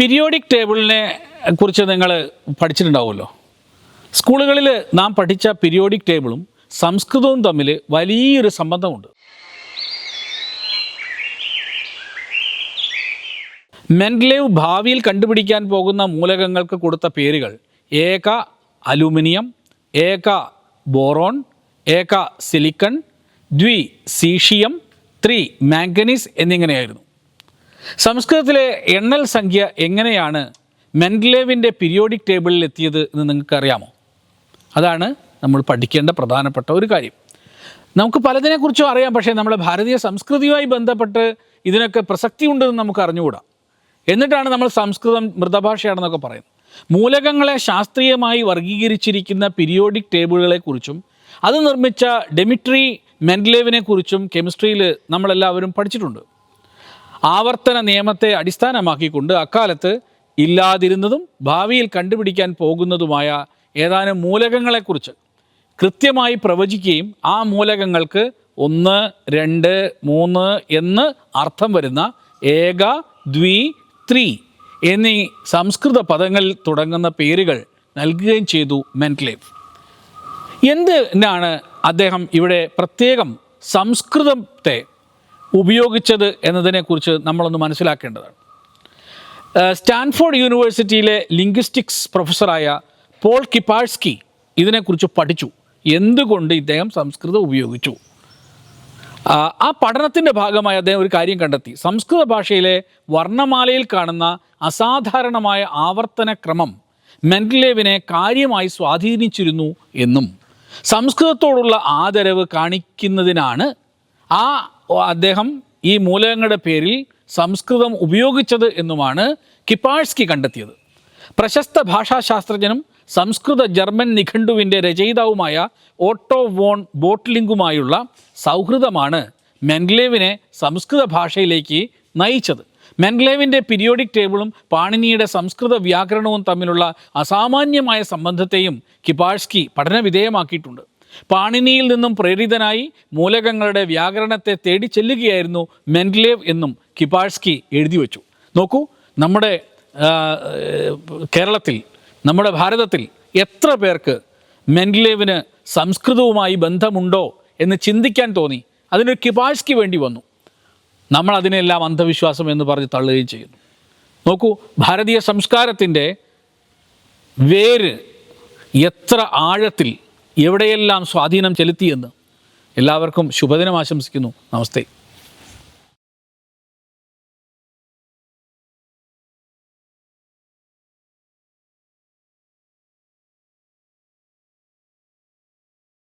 Periodic ടേബിളിനെ കുറിച്ച് നിങ്ങൾ പഠിച്ചിട്ടുണ്ടാവുമല്ലോ. സ്കൂളുകളിൽ നാം പഠിച്ച പീരിയോഡിക് ടേബിളും സംസ്കൃതവും തമ്മിൽ വലിയൊരു സംബന്ധമുണ്ട്. മെൻഡ്ലേവ് ഭാവിയിൽ കണ്ടുപിടിക്കാൻ പോകുന്ന മൂലകങ്ങൾക്ക് കൊടുത്ത പേരുകൾ ഏക അലുമിനിയം ഏക ബോറോൺ ഏക സിലിക്കൺ ദ്വി സീഷിയം ത്രീ മാംഗനീസ് എന്നിങ്ങനെയായിരുന്നു. സംസ്കൃതത്തിലെ എണ്ണൽ സംഖ്യ എങ്ങനെയാണ് മെൻഡലേവിന്റെ പീരിയോഡിക് ടേബിളിൽ എത്തിയത് എന്ന് നിങ്ങൾക്കറിയാമോ? അതാണ് നമ്മൾ പഠിക്കേണ്ട പ്രധാനപ്പെട്ട ഒരു കാര്യം. നമുക്ക് പലതിനെക്കുറിച്ചും അറിയാം പക്ഷേ നമ്മുടെ ഭാരതീയ സംസ്കൃതിയുമായി ബന്ധപ്പെട്ട് ഇതിനൊക്കെ പ്രസക്തി ഉണ്ടെന്ന് നമുക്ക് അറിഞ്ഞുകൂടാ. എന്നിട്ടാണ് നമ്മൾ സംസ്കൃതം മൃതഭാഷയാണെന്നൊക്കെ പറയുന്നത്. മൂലകങ്ങളെ ശാസ്ത്രീയമായി വർഗീകരിച്ചിരിക്കുന്ന പീരിയോഡിക് ടേബിളുകളെക്കുറിച്ചും അത് നിർമ്മിച്ച ഡെമിട്രി മെൻഡലേവിനെക്കുറിച്ചും കെമിസ്ട്രിയിൽ നമ്മളെല്ലാവരും പഠിച്ചിട്ടുണ്ട്. ആവർത്തന നിയമത്തെ അടിസ്ഥാനമാക്കിക്കൊണ്ട് അക്കാലത്ത് ഇല്ലാതിരുന്നതും ഭാവിയിൽ കണ്ടുപിടിക്കാൻ പോകുന്നതുമായ ഏതാനും മൂലകങ്ങളെക്കുറിച്ച് കൃത്യമായി പ്രവചിക്കുകയും ആ മൂലകങ്ങൾക്ക് ഒന്ന് രണ്ട് മൂന്ന് എന്ന് അർത്ഥം വരുന്ന ഏക ദ്വി ത്രീ എന്നീ സംസ്കൃത പദങ്ങളിൽ തുടങ്ങുന്ന പേരുകൾ നൽകുകയും ചെയ്തു മെൻക്ലേവ്. എന്തിനാണ് അദ്ദേഹം ഇവിടെ പ്രത്യേകം സംസ്കൃതത്തെ ഉപയോഗിച്ചത് എന്നതിനെക്കുറിച്ച് നമ്മളൊന്ന് മനസ്സിലാക്കേണ്ടതാണ്. സ്റ്റാൻഫോർഡ് യൂണിവേഴ്സിറ്റിയിലെ ലിംഗ്വിസ്റ്റിക്സ് പ്രൊഫസറായ പോൾ കിപ്പാഴ്സ്കി ഇതിനെക്കുറിച്ച് പഠിച്ചു. എന്തുകൊണ്ട് ഇദ്ദേഹം സംസ്കൃതം ഉപയോഗിച്ചു? ആ, പഠനത്തിന്റെ ഭാഗമായി അദ്ദേഹം ഒരു കാര്യം കണ്ടെത്തി. സംസ്കൃത ഭാഷയിലെ വർണമാലയിൽ കാണുന്ന അസാധാരണമായ ആവർത്തന ക്രമം മെൻഡലേവിനെ കാര്യമായി സ്വാധീനിച്ചിരുന്നു എന്നും സംസ്കൃതത്തോടുള്ള ആദരവ് കാണിക്കുന്നതിനാണ് ആ അദ്ദേഹം ഈ മൂലകങ്ങളുടെ പേരിൽ സംസ്കൃതം ഉപയോഗിച്ചത് എന്നുമാണ് കിപ്പാഴ്സ്കി കണ്ടെത്തിയത്. പ്രശസ്ത ഭാഷാശാസ്ത്രജ്ഞനും സംസ്കൃത ജർമ്മൻ നിഘണ്ടുവിന്റെ രചയിതാവുമായ ഓട്ടോ വോൺ ബോട്ട്ലിംഗുമായുള്ള സൗഹൃദമാണ് മെൻഗ്ലേവിനെ സംസ്കൃത ഭാഷയിലേക്ക് നയിച്ചത്. മെൻഗ്ലേവിന്റെ പിരിയോഡിക് ടേബിളും പാണിനിയുടെ സംസ്കൃത വ്യാകരണവും തമ്മിലുള്ള അസാമാന്യമായ സംബന്ധത്തെയും കിപാഴ്സ്കി പഠനവിധേയമാക്കിയിട്ടുണ്ട്. പാണിനിയിൽ നിന്നും പ്രേരിതനായി മൂലകങ്ങളുടെ വ്യാകരണത്തെ തേടി ചെല്ലുകയായിരുന്നു മെൻഗ്ലേവ് എന്നും കിപാഴ്സ്കി എഴുതി വച്ചു. നോക്കൂ നമ്മുടെ കേരളത്തിൽ നമ്മുടെ ഭാരതത്തിൽ എത്ര പേർക്ക് മെൻഗ്ലേവിന് സംസ്കൃതവുമായി ബന്ധമുണ്ടോ എന്ന് ചിന്തിക്കാൻ തോന്നി. അതിനൊരു കിപാഴ്സ്കി വേണ്ടി വന്നു. നമ്മൾ അതിനെല്ലാം അന്ധവിശ്വാസം എന്ന് പറഞ്ഞ് തള്ളുകയും ചെയ്യുന്നു. നോക്കൂ ഭാരതീയ സംസ്കാരത്തിന്റെ വേര് എത്ര ആഴത്തിൽ എവിടെയെല്ലാം സ്വാധീനം ചെലുത്തിയെന്ന് എല്ലാവർക്കും ശുഭദിനം ആശംസിക്കുന്നു. നമസ്തേ.